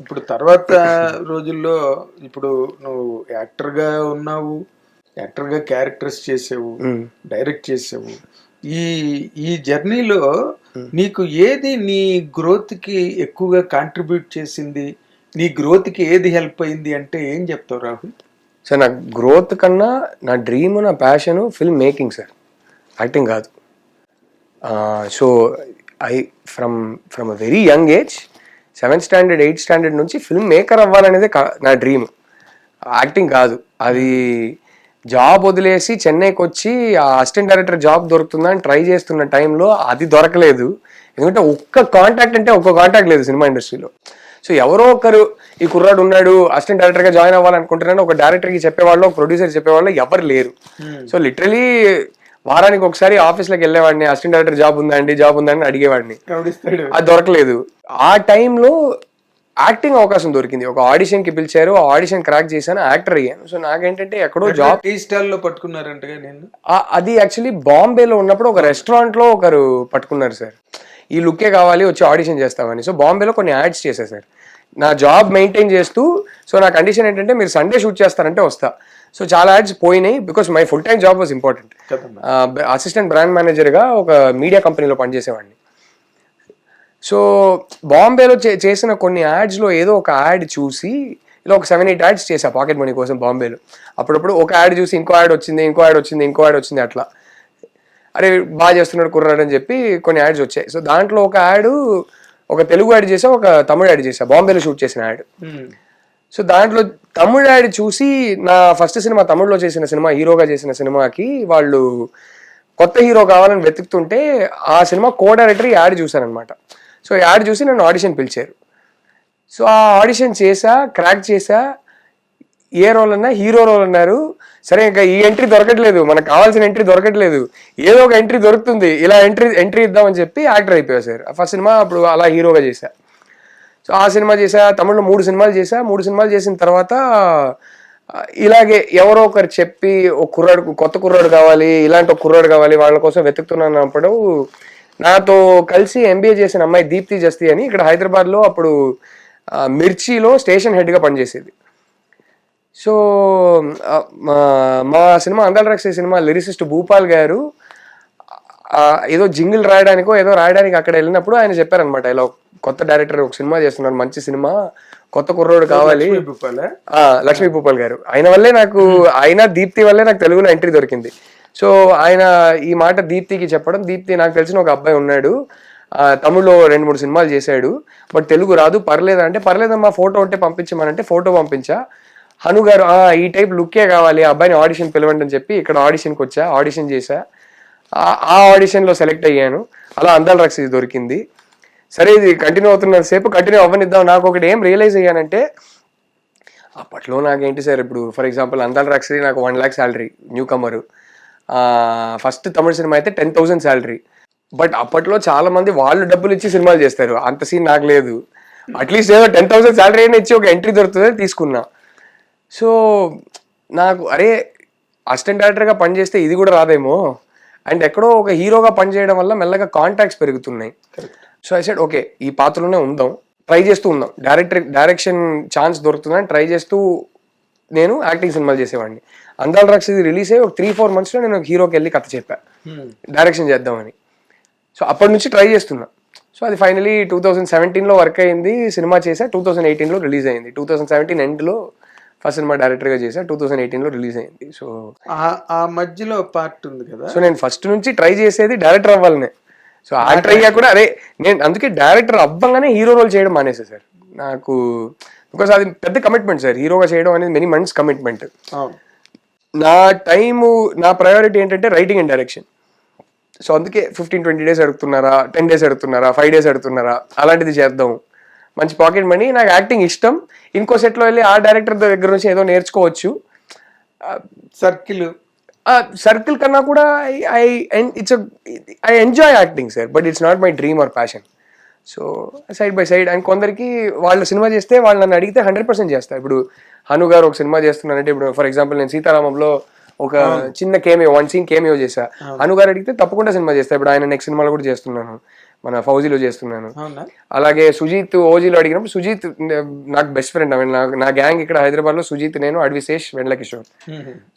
ఇప్పుడు తర్వాత రోజుల్లో ఇప్పుడు నువ్వు యాక్టర్గా ఉన్నావు యాక్టర్గా క్యారెక్టర్స్ చేసావు. డైరెక్ట్ చేసావు. ఈ ఈ జర్నీలో నీకు ఏది నీ గ్రోత్కి ఎక్కువగా కాంట్రిబ్యూట్ చేసింది? నీ గ్రోత్కి ఏది హెల్ప్ అయింది అంటే ఏం చెప్తావు రాహుల్? సార్ నా గ్రోత్ కన్నా నా డ్రీమ్ నా passion film making sir. Acting కాదు. So I from from a very young age seventh standard eighth standard నుంచి ఫిల్మ్ మేకర్ అవ్వాలనేదే నా డ్రీమ్. యాక్టింగ్ కాదు. అది జాబ్ వదిలేసి చెన్నైకి వచ్చి ఆ అసిస్టెంట్ డైరెక్టర్ జాబ్ దొరుకుతుందా అని ట్రై చేస్తున్న టైంలో అది దొరకలేదు. ఎందుకంటే ఒక్క కాంటాక్ట్ అంటే ఒక్క కాంటాక్ట్ లేదు సినిమా ఇండస్ట్రీలో. సో ఎవరో ఒకరు ఈ కుర్రాడు ఉన్నాడు అసిస్టెంట్ డైరెక్టర్గా జాయిన్ అవ్వాలనుకుంటున్నాను ఒక డైరెక్టర్కి చెప్పేవాళ్ళు ఒక ప్రొడ్యూసర్ చెప్పేవాళ్ళు ఎవరు లేరు. సో లిటరలీ వారానికి ఒకసారి ఆఫీస్లోకి వెళ్ళేవాడిని అసిస్టెంట్ డైరెక్టర్ జాబ్ ఉందా అండి జాబ్ ఉందా అని అడిగేవాడిని. అది దొరకలేదు. ఆ టైంలో యాక్టింగ్ అవకాశం దొరికింది. ఒక ఆడిషన్కి పిలిచారు ఆ ఆడిషన్ క్రాక్ చేశాను యాక్టర్ అయ్యాను. సో నాకేంటంటే ఎక్కడో జాబ్ టీ పట్టుకున్నారంటగా నేను అది యాక్చువల్లీ బాంబేలో ఉన్నప్పుడు ఒక restaurant లో ఒకరు పట్టుకున్నారు సార్. ఈ లుక్కే కావాలి వచ్చి ఆడిషన్ చేస్తామని. సో బాంబేలో కొన్ని యాడ్స్ చేశా సార్. నా జాబ్ మెయింటైన్ చేస్తూ సో నా కండిషన్ ఏంటంటే మీరు సండే షూట్ చేస్తారంటే వస్తా. సో చాలా యాడ్స్ పోయినాయి because my full time job was important. Assistant brand మేనేజర్గా ఒక మీడియా కంపెనీలో పనిచేసేవాడిని. సో బాంబేలో చే- చేసిన కొన్ని యాడ్స్లో ఏదో ఒక యాడ్ చూసి ఇలా ఒక సెవెన్ ఎయిట్ యాడ్స్ చేశా పాకెట్ మనీ కోసం బాంబేలో. అప్పుడప్పుడు ఒక యాడ్ చూసి ఇంకో యాడ్ వచ్చింది ఇంకో యాడ్ వచ్చింది ఇంకో యాడ్ వచ్చింది అట్లా. అరే బాగా చేస్తున్నాడు కుర్రాడు అని చెప్పి కొన్ని యాడ్స్ వచ్చాయి. సో దాంట్లో ఒక యాడ్ ఒక తెలుగు యాడ్ చేసా ఒక తమిళ యాడ్ చేసా బాంబేలో షూట్ చేసిన యాడ్. సో దాంట్లో తమిళ యాడ్ చూసి నా ఫస్ట్ సినిమా తమిళ్ళో చేసిన సినిమా హీరోగా చేసిన సినిమాకి వాళ్ళు కొత్త హీరో కావాలని వెతుకుతుంటే ఆ సినిమా కో డైరెక్టర్ యాడ్ చూశానమాట సో యాడ్ చూసి నన్ను ఆడిషన్ పిలిచారు. సో ఆ ఆడిషన్ చేసా క్రాక్ చేసా ఏ రోల్ అన్నా హీరో రోల్ అన్నారు. సరే ఇంకా ఈ ఎంట్రీ దొరకట్లేదు మనకు కావాల్సిన ఎంట్రీ దొరకట్లేదు ఏదో ఒక ఎంట్రీ దొరుకుతుంది ఇలా ఎంట్రీ ఎంట్రీ ఇద్దామని చెప్పి యాక్టర్ అయిపోయా సార్. ఫస్ట్ సినిమా అప్పుడు అలా హీరోగా చేశా సో ఆ సినిమా చేసా తమిళ్ళో మూడు సినిమాలు చేసా మూడు సినిమాలు చేసిన తర్వాత ఇలాగే ఎవరో ఒకరు చెప్పి ఒక కుర్రాడు కొత్త కుర్రాడు కావాలి ఇలాంటి ఒక కుర్రాడు కావాలి వాళ్ళ కోసం వెతుకుతున్నాను అన్నప్పుడు నాతో కలిసి ఎంబీఏ చేసిన అమ్మాయి దీప్తి జస్తి అని ఇక్కడ హైదరాబాద్లో అప్పుడు మిర్చిలో స్టేషన్ హెడ్గా పనిచేసేది. సో మా మా సినిమా అందాల రక్షే సినిమా లిరిసిస్ట్ భూపాల్ గారు ఏదో జింగిల్ రాయడానికో ఏదో రాయడానికి అక్కడ వెళ్ళినప్పుడు ఆయన చెప్పారనమాట ఇలా కొత్త డైరెక్టర్ ఒక సినిమా చేస్తున్నారు మంచి సినిమా కొత్త కుర్రోడు కావాలి. లక్ష్మీ భూపాలా? గారు. ఆయన వల్లే నాకు ఆయన దీప్తి వల్లే నాకు తెలుగులో ఎంట్రీ దొరికింది. సో ఆయన ఈ మాట దీప్తికి చెప్పడం దీప్తి నాకు తెలిసిన ఒక అబ్బాయి ఉన్నాడు. తమిళ్ళో రెండు మూడు సినిమాలు చేశాడు. బట్ తెలుగు రాదు పర్లేదు అంటే పర్లేదమ్మా ఫోటో ఉంటే పంపించమనంటే ఫోటో పంపించా. హను గారు "ఆ, ఈ టైప్ లుక్కే కావాలి ఆ అబ్బాయిని ఆడిషన్ పిలవండి అని చెప్పి ఇక్కడ ఆడిషన్కి వచ్చా ఆడిషన్ చేశా. ఆ- ఆడిషన్లో సెలెక్ట్ అయ్యాను. అలా అందాల రక్ష దొరికింది. సరే ఇది కంటిన్యూ అవుతున్న సేపు కంటిన్యూ అవ్వనిద్దాం. నాకు ఒకటి ఏం రియలైజ్ అయ్యానంటే అప్పట్లో నాకేంటి సార్ ఇప్పుడు ఫర్ ఎగ్జాంపుల్ అందాల రక్షి నాకు one lakh salary newcomer first Tamil cinema అయితే టెన్ థౌసండ్ శాలరీ బట్ అప్పట్లో చాలా మంది వాళ్ళు డబ్బులు ఇచ్చి సినిమాలు చేస్తారు. అంత సీన్ నాకు లేదు. అట్లీస్ట్ ఏదో టెన్ థౌసండ్ శాలరీ అయినా ఇచ్చి ఒక ఎంట్రీ దొరుకుతుందని తీసుకున్నా. సో నాకు అరే అసిస్టెంట్ డైరెక్టర్గా పనిచేస్తే ఇది కూడా రాదేమో? అండ్ ఎక్కడో ఒక హీరోగా పనిచేయడం వల్ల మెల్లగా కాంటాక్ట్స్ పెరుగుతున్నాయి. సో ఐ సెడ్ ఓకే ఈ పాత్రలోనే ఉందాం. ట్రై చేస్తూ ఉందాం. డైరెక్టర్ డైరెక్షన్ ఛాన్స్ దొరుకుతుందని ట్రై చేస్తూ నేను యాక్టింగ్ సినిమాలు చేసేవాడిని. అందాల రక్ష ఇది రిలీజ్ అయ్యి ఒక త్రీ ఫోర్ మంత్స్లో నేను ఒక హీరోకి వెళ్ళి కథ చెప్పా. డైరెక్షన్ చేద్దామని. సో అప్పటి నుంచి ట్రై చేస్తున్నా. సో అది ఫైనలీ టూ థౌజండ్ సెవెంటీన్లో వర్క్ అయింది సినిమా చేసా టూ థౌసండ్ ఎయిటీన్లో రిలీజ్ అయింది. టూ థౌసండ్ సెవెంటీన్ ఎండ్లో ఫస్ట్ సినిమా డైరెక్టర్గా చేసా టూ థౌసండ్ ఎయిటీన్లో రిలీజ్ అయింది. సో ఆ- ఆ మధ్యలో పార్ట్ ఉంది కదా? సో నేను ఫస్ట్ నుంచి ట్రై చేసేది డైరెక్టర్ అవ్వాలనే. సో యాక్టర్ అయ్యా కూడా అదే నేను అందుకే డైరెక్టర్ అవ్వగానే హీరో రోల్ చేయడం మానేసా సార్. నాకు బికాస్ అది పెద్ద కమిట్మెంట్ సార్. హీరోగా చేయడం అనేది మెనీ మంత్స్ కమిట్మెంట్ నా టైము నా ప్రయారిటీ ఏంటంటే రైటింగ్ అండ్ డైరెక్షన్ సో అందుకే ఫిఫ్టీన్ ట్వంటీ డేస్ అడుగుతున్నారా టెన్ డేస్ అడుగుతున్నారా ఫైవ్ డేస్ అడుగుతున్నారా అలాంటిది చేద్దాం. మంచి పాకెట్ మనీ నాకు యాక్టింగ్ ఇష్టం. ఇంకో సెట్లో వెళ్ళి ఆ డైరెక్టర్ దగ్గర నుంచి ఏదో నేర్చుకోవచ్చు. సర్కిల్ సర్కిల్ కన్నా కూడా I it's I enjoy acting sir but it's not my dream or passion so side by side and కొందరికి వాళ్ళు సినిమా చేస్తే వాళ్ళు నన్ను అడిగితే హండ్రెడ్ పర్సెంట్ చేస్తారు. ఇప్పుడు హను గారు ఒక సినిమా చేస్తున్నారంటే ఇప్పుడు ఫర్ ఎగ్జాంపుల్ నేను సీతారామంలో ఒక చిన్న కేమియో వన్ సీన్ కేమియో చేసా అను గారు అడిగితే తప్పకుండా సినిమా చేస్తా. ఇప్పుడు ఆయన నెక్స్ట్ సినిమాలో కూడా చేస్తున్నాను. మన ఫౌజీలో చేస్తున్నాను. అలాగే సుజీత్ ఓజీలో అడిగినప్పుడు సుజీత్ నాకు బెస్ట్ ఫ్రెండ్ ఆమె నా నా గ్యాంగ్ ఇక్కడ హైదరాబాద్లో సుజీత్ నేను అడ్విశేష్ వెండ్ల కిషోర్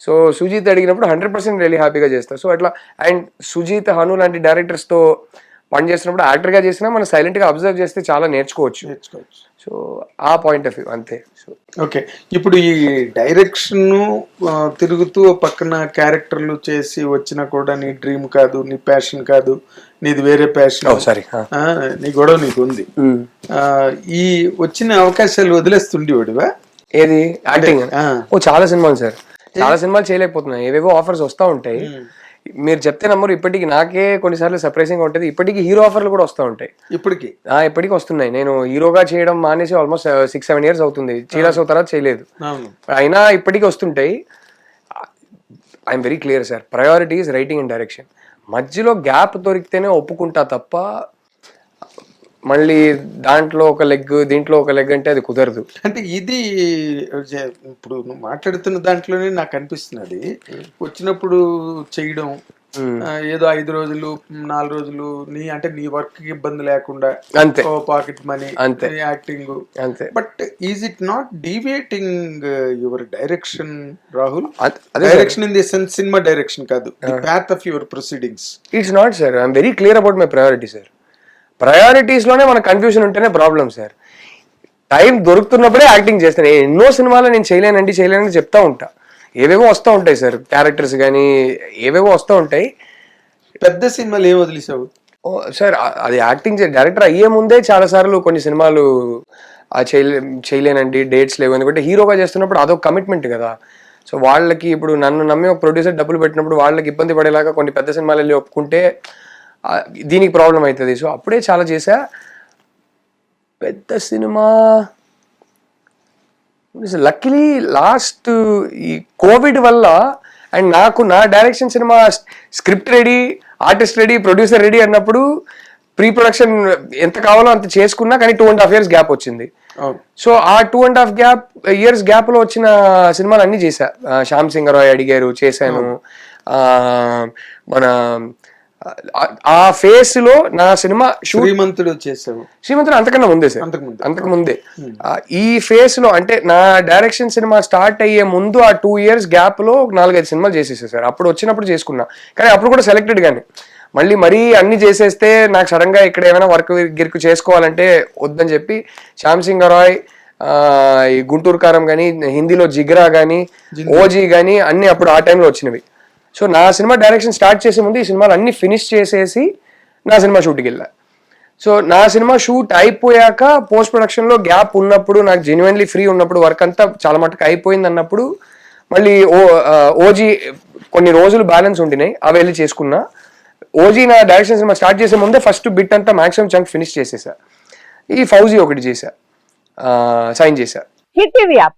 సో సుజీత్ అడిగినప్పుడు హండ్రెడ్ పర్సెంట్ రియలీ హ్యాపీగా చేస్తా. సో అట్లా అండ్ సుజీత్ హను లాంటి డైరెక్టర్స్తో పని చేస్తున్నప్పుడు యాక్టర్గా చేసినా మనం సైలెంట్గా అబ్జర్వ్ చేస్తే చాలా నేర్చుకోవచ్చు. నేర్చుకోవచ్చు. సో ఆ పాయింట్ ఆఫ్ వ్యూ అంతే. సో ఓకే ఇప్పుడు ఈ డైరెక్షన్ తిరుగుతూ పక్కన క్యారెక్టర్లు చేసి వచ్చినా కూడా నీ డ్రీమ్ కాదు నీ ప్యాషన్ కాదు నీది వేరే ప్యాషన్ సారీ నీ గొడవ నీకు ఉంది. ఆ, ఈ వచ్చిన అవకాశాలు వదిలేస్తుండేవాడివా? ఏది? యాక్టింగ్. ఓ చాలా సినిమాలు సార్. చాలా సినిమాలు చేయలేకపోతున్నాయి. ఏవేవో ఆఫర్స్ వస్తూ ఉంటాయి. మీరు చెప్తే నమ్మరు. ఇప్పటికి నాకే కొన్నిసార్లు సర్ప్రైజింగ్ ఉంటుంది. ఇప్పటికి హీరో ఆఫర్లు కూడా వస్తూ ఉంటాయి. ఇప్పటికి? ఆ, ఇప్పటికి వస్తున్నాయి. నేను హీరోగా చేయడం మానేసి ఆల్మోస్ట్ సిక్స్ సెవెన్ ఇయర్స్ అవుతుంది. చీరాస్ తర్వాత చేయలేదు. అయినా ఇప్పటికీ వస్తుంటాయి. I'm very clear sir priority is writing and direction మధ్యలో గ్యాప్ దొరికితేనే ఒప్పుకుంటా తప్ప మళ్ళీ దాంట్లో ఒక లెగ్ దీంట్లో ఒక లెగ్ అంటే అది కుదరదు. అంటే ఇది ఇప్పుడు నువ్వు మాట్లాడుతున్న దాంట్లోనే నాకు అనిపిస్తున్నది వచ్చినప్పుడు చేయడం ఏదో ఐదు రోజులు నాలుగు రోజులు నీ అంటే నీ వర్క్ ఇబ్బంది లేకుండా అంతే. పాకెట్ మనీ అంతే. యాక్టింగ్ అంతే. But is it not deviating your direction Rahul direction in the sense cinema direction కాదు. The of your proceedings it's not sir I'm very clear about my priority sir ప్రయారిటీస్లోనే మన confusion ఉంటేనే problem sir time దొరుకుతున్నప్పుడే acting చేస్తాను. నేను ఎన్నో సినిమాలు నేను చేయలేనండి చేయలేనని చెప్తా ఉంటా. ఏవేవో వస్తూ ఉంటాయి సార్ క్యారెక్టర్స్ కానీ ఏవేవో వస్తూ ఉంటాయి. పెద్ద సినిమాలు ఏం వదిలేసావు? ఓ సార్ అది యాక్టింగ్ డైరెక్టర్ అయ్యే ముందే చాలా సార్లు కొన్ని సినిమాలు చేయలే చేయలేనండి డేట్స్ లేవు. ఎందుకంటే హీరోగా చేస్తున్నప్పుడు అదొక కమిట్మెంట్ కదా. సో వాళ్ళకి ఇప్పుడు నన్ను నమ్మి ఒక ప్రొడ్యూసర్ డబ్బులు పెట్టినప్పుడు వాళ్ళకి ఇబ్బంది పడేలాగా కొన్ని పెద్ద సినిమాలు వెళ్ళి ఒప్పుకుంటే దీనికి ప్రాబ్లం అవుతుంది. సో అప్పుడే చాలా చేశా పెద్ద సినిమా. లక్కీలీ లాస్ట్ ఈ కోవిడ్ వల్ల అండ్ నాకు నా direction cinema script ready artist ready producer ready అన్నప్పుడు ప్రీ ప్రొడక్షన్ ఎంత కావాలో అంత చేసుకున్నా కానీ two and half years gap వచ్చింది. అవును సో ఆ two and half gap years గ్యాప్లో వచ్చిన సినిమాలు అన్ని చేశా శ్యామ్ సింగ్ రాయ్ అడిగారు చేశాను. ఆ, మన ఆ- ఫేస్లో నా సినిమా శ్రీమంతుడు శ్రీమంతుడు అంతకన్నా ముందే సార్. అంతకుముందు. అంతకు ముందే. ఆ, ఈ ఫేస్లో అంటే నా డైరెక్షన్ సినిమా స్టార్ట్ అయ్యే ముందు ఆ టూ ఇయర్స్ గ్యాప్లో ఒక నాలుగైదు సినిమాలు చేసేసా సార్. అప్పుడు వచ్చినప్పుడు చేసుకున్నా. కానీ అప్పుడు కూడా సెలెక్టెడ్ గానే. మళ్ళీ మరీ అన్ని చేసేస్తే నాకు సడన్గా ఇక్కడ ఏమైనా వర్క్ గిర్కు చేసుకోవాలంటే వద్దని చెప్పి శ్యామ్ సింగ్ రాయ్ ఆ, ఈ గుంటూరు కారం కానీ హిందీలో జిగ్రా కానీ ఓజీ కానీ అన్ని అప్పుడు ఆ టైంలో వచ్చినవి. సో నా సినిమా డైరెక్షన్ స్టార్ట్ చేసే ముందు ఈ సినిమాలు అన్ని ఫినిష్ చేసేసి నా సినిమా షూట్కి వెళ్ళా. సో నా సినిమా షూట్ అయిపోయాక పోస్ట్ ప్రొడక్షన్లో గ్యాప్ ఉన్నప్పుడు నాకు జెన్యున్లీ ఫ్రీ ఉన్నప్పుడు వర్క్ అంతా చాలా మటుకు అయిపోయింది అన్నప్పుడు మళ్ళీ ఓ ఓజీ కొన్ని రోజులు బ్యాలెన్స్ ఉండినాయి అవి వెళ్ళి చేసుకున్నా. ఓజీ నా డైరెక్షన్ సినిమా స్టార్ట్ చేసే ముందే ఫస్ట్ బిట్ అంతా మాక్సిమం చంక్ ఫినిష్ చేసేసా. ఈ ఫౌజీ ఒకటి చేశా సైన్ చేశా హిట్ టీవీ యాప్.